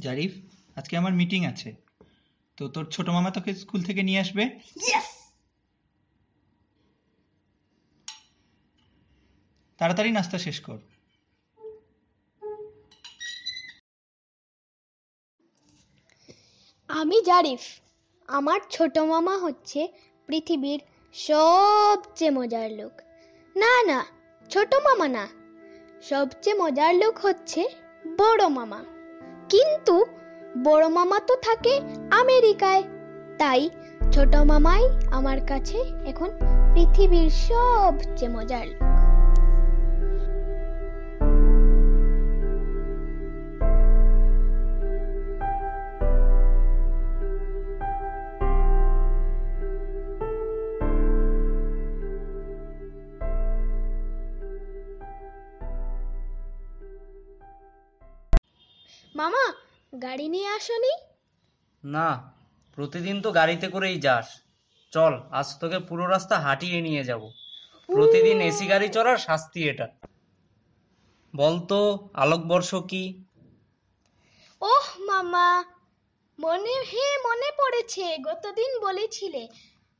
জারিফ আজকে আমার মিটিং আছে। তো তোর ছোট মামা তোকে স্কুল থেকে নিয়ে আসবে। তাড়াতাড়ি নাস্তা শেষ কর। আমি জারিফ। আমার ছোট মামা হচ্ছে পৃথিবীর সবচেয়ে মজার লোক। না না ছোট মামা না। সবচেয়ে মজার লোক হচ্ছে বড় মামা। কিন্তু বড় মামা তো থাকে আমেরিকায়। তাই ছোট মামাই আমার কাছে এখন পৃথিবীর সবচেয়ে মজার মামা গাড়ি নিয়ে আসনি? না প্রতিদিন তো গাড়িতে করেই যাস। চল আজ তোকে পুরো রাস্তা হাঁটিয়ে নিয়ে যাব। প্রতিদিন এসি গাড়ি চড়ার শাস্তি এটা। বলতো আলোকবর্ষ কি? ওহ মামা মনে হে মনে পড়েছে গতদিন বলেছিলে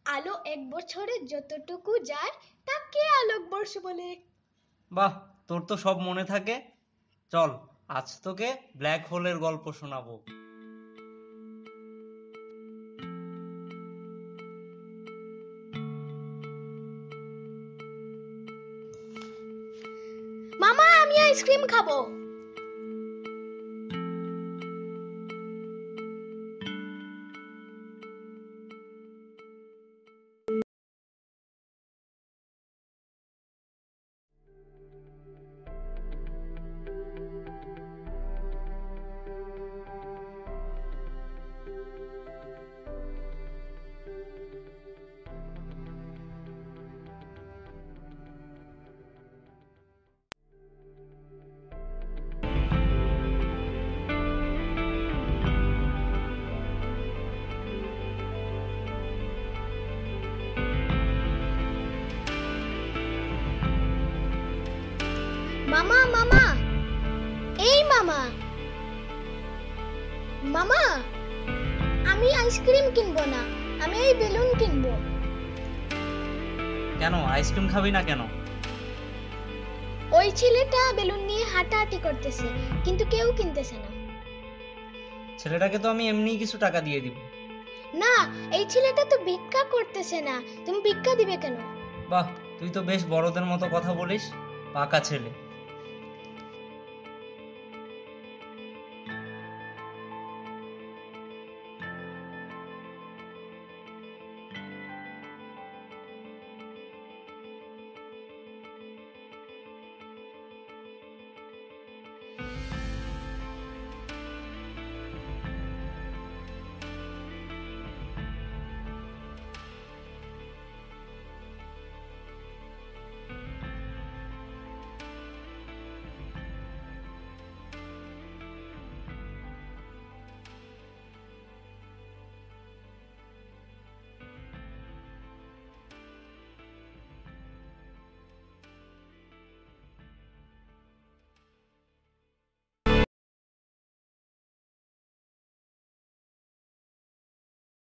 আলো এক বছরে যতটুকু যায় তাকে আলোকবর্ষ বলে। বাহ তোর তো সব মনে থাকে। চল আজ তোকে ব্ল্যাক হোলের গল্প শোনাবো। মামা আমি আইসক্রিম খাব। মামা মামা। এই মামা। মামা আমি আইসক্রিম কিনবো না আমি এই বেলুন কিনবো। কেন? আইসক্রিম খাবি না কেন? ওই ছেলেটা বেলুন নিয়ে হাঁটাহাঁটি করতেছে কিন্তু কেউ কিনতেছে না। ছেলেটাকে তো আমি এমনি কিছু টাকা দিয়ে দিব। না এই ছেলেটা তো ভিক্ষা করতেছে না। তুমি ভিক্ষা দিবে কেন? বাহ তুই তো বেশ বড়দের মতো কথা বলিস পাকা ছেলে।